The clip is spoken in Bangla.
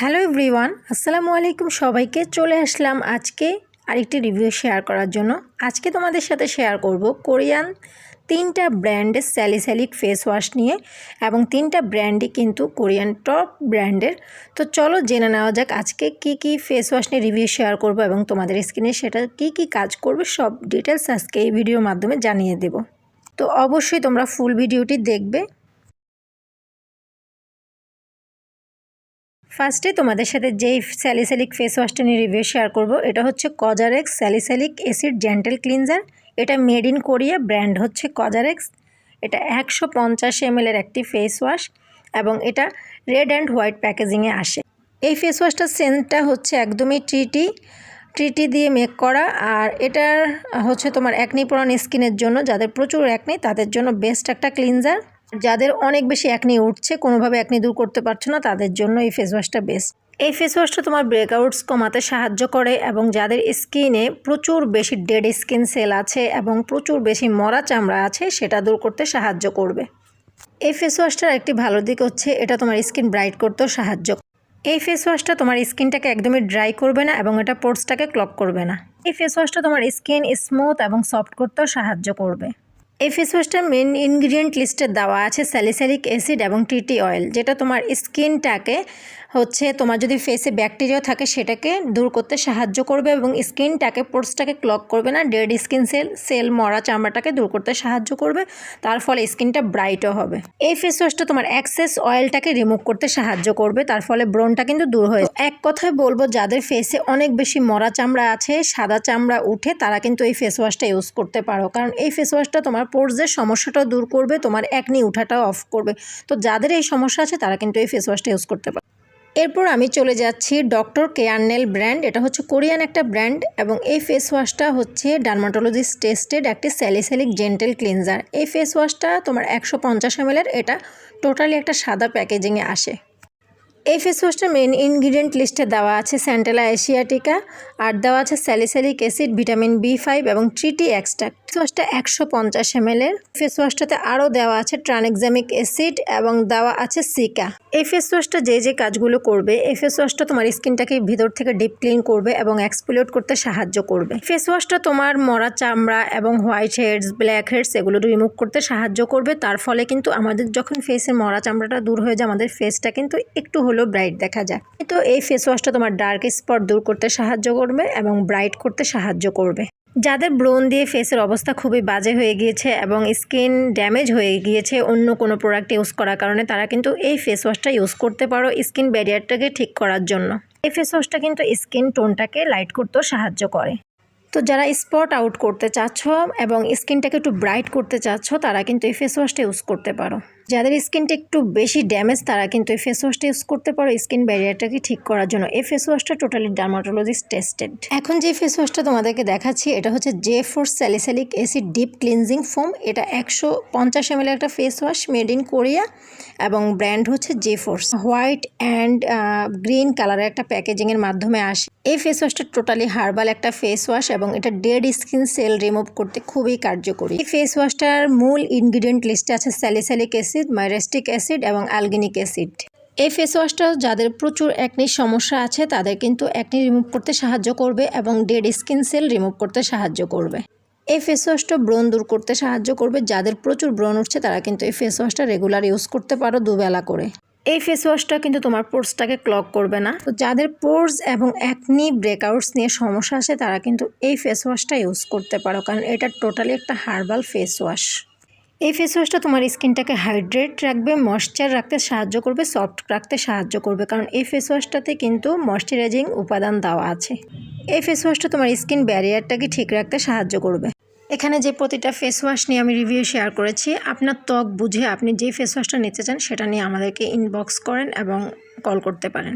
হ্যালো এভরিওয়ান, আসসালামু আলাইকুম সবাইকে। চলে আসলাম আজকে আরেকটি রিভিউ শেয়ার করার জন্য। আজকে তোমাদের সাথে শেয়ার করব কোরিয়ান তিনটা ব্র্যান্ডের স্যালিস্যালিক ফেস ওয়াশ নিয়ে এবং তিনটা ব্র্যান্ডই কিন্তু কোরিয়ান টপ ব্র্যান্ডের। তো চলো জেনে নেওয়া যাক আজকে কি কি ফেস ওয়াশ নিয়ে রিভিউ শেয়ার করব এবং তোমাদের স্কিনে সেটা কি কি কাজ করবে, সব ডিটেলস আজকে এই ভিডিওর মাধ্যমে জানিয়ে দেব। তো অবশ্যই তোমরা ফুল ভিডিওটি দেখবে। ফার্স্টে তোমাদের সাথে যেই স্যালিস্যালিক ফেস ওয়াশটা নিয়ে রিভিউ শেয়ার করব, এটা হচ্ছে COSRX salicylic acid gentle cleanser এটা মেড ইন কোরিয়া ব্র্যান্ড হচ্ছে কজারেক্স এটা একশো পঞ্চাশ এমএলের একটি ফেস ওয়াশ এবং এটা রেড অ্যান্ড হোয়াইট প্যাকেজিংয়ে আসে। এই ফেস ওয়াশটার সেন্টটা হচ্ছে একদমই ট্রিটি ট্রিটি দিয়ে মেক করা আর এটার হচ্ছে তোমার অ্যাকনি পরান স্কিনের জন্য, যাদের প্রচুর অ্যাকনি তাদের জন্য বেস্ট একটা ক্লিনজার যাদের অনেক বেশি অ্যাকনি উঠছে, কোনোভাবে অ্যাকনি দূর করতে পারছ না, তাদের জন্য এই ফেস ওয়াশটা বেস্ট এই ফেস ওয়াশটা তোমার ব্রেকআউটস কমাতে সাহায্য করে এবং যাদের স্কিনে প্রচুর বেশি ডেড স্কিন সেল আছে এবং প্রচুর বেশি মরা চামড়া আছে, সেটা দূর করতে সাহায্য করবে। এই ফেস ওয়াশটার একটি ভালো দিক হচ্ছে, এটা তোমার স্কিন ব্রাইট করতেও সাহায্য এই ফেস ওয়াশটা তোমার স্কিনটাকে একদমই ড্রাই করবে না এবং এটা পোর্টসটাকে ক্লক করবে না। এই ফেস ওয়াশটা তোমার স্কিন স্মুথ এবং সফট করতেও সাহায্য করবে। এই ফেস ওয়াশটার মেন ইনগ্রিডিয়েন্ট লিস্টে দেওয়া আছে স্যালিস্যালিক অ্যাসিড এবং টিটি অয়েল যেটা তোমার স্কিনটাকে হচ্ছে তোমার যদি ফেসে ব্যাকটেরিয়া থাকে, সেটাকে দূর করতে সাহায্য করবে এবং স্কিনটাকে পোর্সটাকে ক্লক করবে না ডেড স্কিন সেল সেল মরা চামড়াটাকে দূর করতে সাহায্য করবে, তার ফলে স্কিনটা ব্রাইটও হবে। এই ফেস ওয়াশটা তোমার অ্যাক্সেস অয়েলটাকে রিমুভ করতে সাহায্য করবে, তার ফলে ব্রনটা কিন্তু দূর হয়ে এক কথায় বলব, যাদের ফেসে অনেক বেশি মরা চামড়া আছে, সাদা চামড়া উঠে, তারা কিন্তু এই ফেস ওয়াশটা ইউজ করতে পারো। কারণ এই ফেস ওয়াশটা তোমার পোর্সের সমস্যাটাও দূর করবে, তোমার একনি উঠাটাও অফ করবে। তো যাদের এই সমস্যা আছে, তারা কিন্তু এই ফেস ওয়াশটা ইউজ করতে পারে। এরপর আমি চলে যাচ্ছি ডক্টর কেয়ারনেল ব্র্যান্ড। এটা হচ্ছে কোরিয়ান একটা ব্র্যান্ড এবং এই ফেস ওয়াশটা হচ্ছে ডার্মাটোলজিস্ট টেস্টেড একটি স্যালিস্যালিক জেন্টেল ক্লিনজার এই ফেস ওয়াশটা তোমার একশো পঞ্চাশ এমএলের এটা টোটালি একটা সাদা প্যাকেজিংয়ে আসে। এই ফেস ওয়াশটা মেন ইনগ্রিডিয়েন্ট লিস্টে দেওয়া আছে স্যান্টেলা এশিয়াটিকা আর দেওয়া আছে salicylic acid vitamin B five এবং ট্রিটি এক্সট্রাক্ট ফেস ওয়াশটা একশো পঞ্চাশ এমএলের ফেস ওয়াশটাতে আরও দেওয়া আছে ট্রানএক্সামিক অ্যাসিড এবং দেওয়া আছে সিকা। এই ফেস ওয়াশটা যে যে কাজগুলো করবে, এই ফেস ওয়াশটা তোমার স্কিনটাকে ভিতর থেকে ডিপ ক্লিন করবে এবং এক্সপ্লোড করতে সাহায্য করবে। ফেস ওয়াশটা তোমার মরা চামড়া এবং হোয়াইট হেডস, ব্ল্যাক হেডস এগুলো রিমুভ করতে সাহায্য করবে। তার ফলে কিন্তু আমাদের যখন ফেসের মরা চামড়াটা দূর হয়ে যায়, আমাদের ফেসটা কিন্তু একটু হলেও ব্রাইট দেখা যায়। তো এই ফেস ওয়াশটা তোমার ডার্ক স্পট দূর করতে সাহায্য করবে এবং ব্রাইট করতে সাহায্য করবে। যাদের ব্রোন দিয়ে ফেসের অবস্থা খুবই বাজে হয়ে গিয়েছে এবং স্কিন ড্যামেজ হয়ে গিয়েছে অন্য কোনো প্রোডাক্ট ইউজ করার কারণে, তারা কিন্তু এই ফেস ওয়াশটা ইউজ করতে পারো স্কিন ব্যারিয়ারটাকে ঠিক করার জন্য। এই ফেস ওয়াশটা কিন্তু স্কিন টোনটাকে লাইট করতেও সাহায্য করে। তো যারা স্পট আউট করতে চাচ্ছ এবং স্কিনটাকে একটু ব্রাইট করতে চাচ্ছ, তারা কিন্তু এই ফেস ওয়াশটা ইউজ করতে পারো। যাদের স্কিনটা একটু বেশি ড্যামেজ, তারা কিন্তু এই ফেস ওয়াশটা ইউজ করতে পারো। স্কিন ব্যারিয়ারটাকে ঠিক করার জন্য। এই ফেস ওয়াশটা টোটালি ডার্মাটোলজিস্ট টেস্টেড এখন যে ফেস ওয়াশটা তোমাদেরকে দেখাচ্ছি, এটা হচ্ছে J force salicylic acid deep cleansing foam এটা একশো পঞ্চাশ এম একটা face wash made in Korea এবং ব্র্যান্ড হচ্ছে J force white and green কালারের একটা প্যাকেজিংয়ের মাধ্যমে আসে। এই ফেস ওয়াশটা টোটালি হার্বাল একটা ফেস ওয়াশ এবং এটা ডেড স্কিন সেল রিমুভ করতে খুবই কার্যকরী। এই ফেস ওয়াশটার মূল ইনগ্রিডিয়েন্ট লিস্টে আছে স্যালিস্যালিক অ্যাসিড, মাইরেস্টিক অ্যাসিড এবং অ্যালগিনিক অ্যাসিড। এই ফেস ওয়াশটা যাদের প্রচুর অ্যাকনির সমস্যা আছে, তাদের কিন্তু অ্যাকনি রিমুভ করতে সাহায্য করবে এবং ডেড স্কিন সেল রিমুভ করতে সাহায্য করবে। এই ফেস ওয়াশটা ব্রণ দূর করতে সাহায্য করবে। যাদের প্রচুর ব্রণ উঠছে, তারা কিন্তু এই ফেস ওয়াশটা রেগুলার ইউজ করতে পারো দুবেলা করে। এই ফেস ওয়াশটা কিন্তু তোমার পোর্সটাকে ক্লক করবে না। তো যাদের পোর্স এবং অ্যাকনি ব্রেকআউটস নিয়ে সমস্যা আছে, তারা কিন্তু এই ফেস ওয়াশটা ইউজ করতে পারো। কারণ এটা টোটালি একটা হার্বাল ফেস ওয়াশ এই ফেস ওয়াশটা তোমার স্কিনটাকে হাইড্রেট রাখবে ময়শ্চার রাখতে সাহায্য করবে সফট রাখতে সাহায্য করবে। কারণ এই ফেস ওয়াশটাতে কিন্তু ময়শ্চারাইজিং উপাদান দেওয়া আছে। এই ফেস ওয়াশটা তোমার স্কিন ব্যারিয়ারটাকে ঠিক রাখতে সাহায্য করবে। এখানে যে প্রতিটা ফেস ওয়াশ নিয়ে আমি রিভিউ শেয়ার করেছি, আপনার ত্বক বুঝে আপনি যে ফেস ওয়াশটা নিতে চান, সেটা নিয়ে আমাদেরকে ইনবক্স করেন এবং কল করতে পারেন।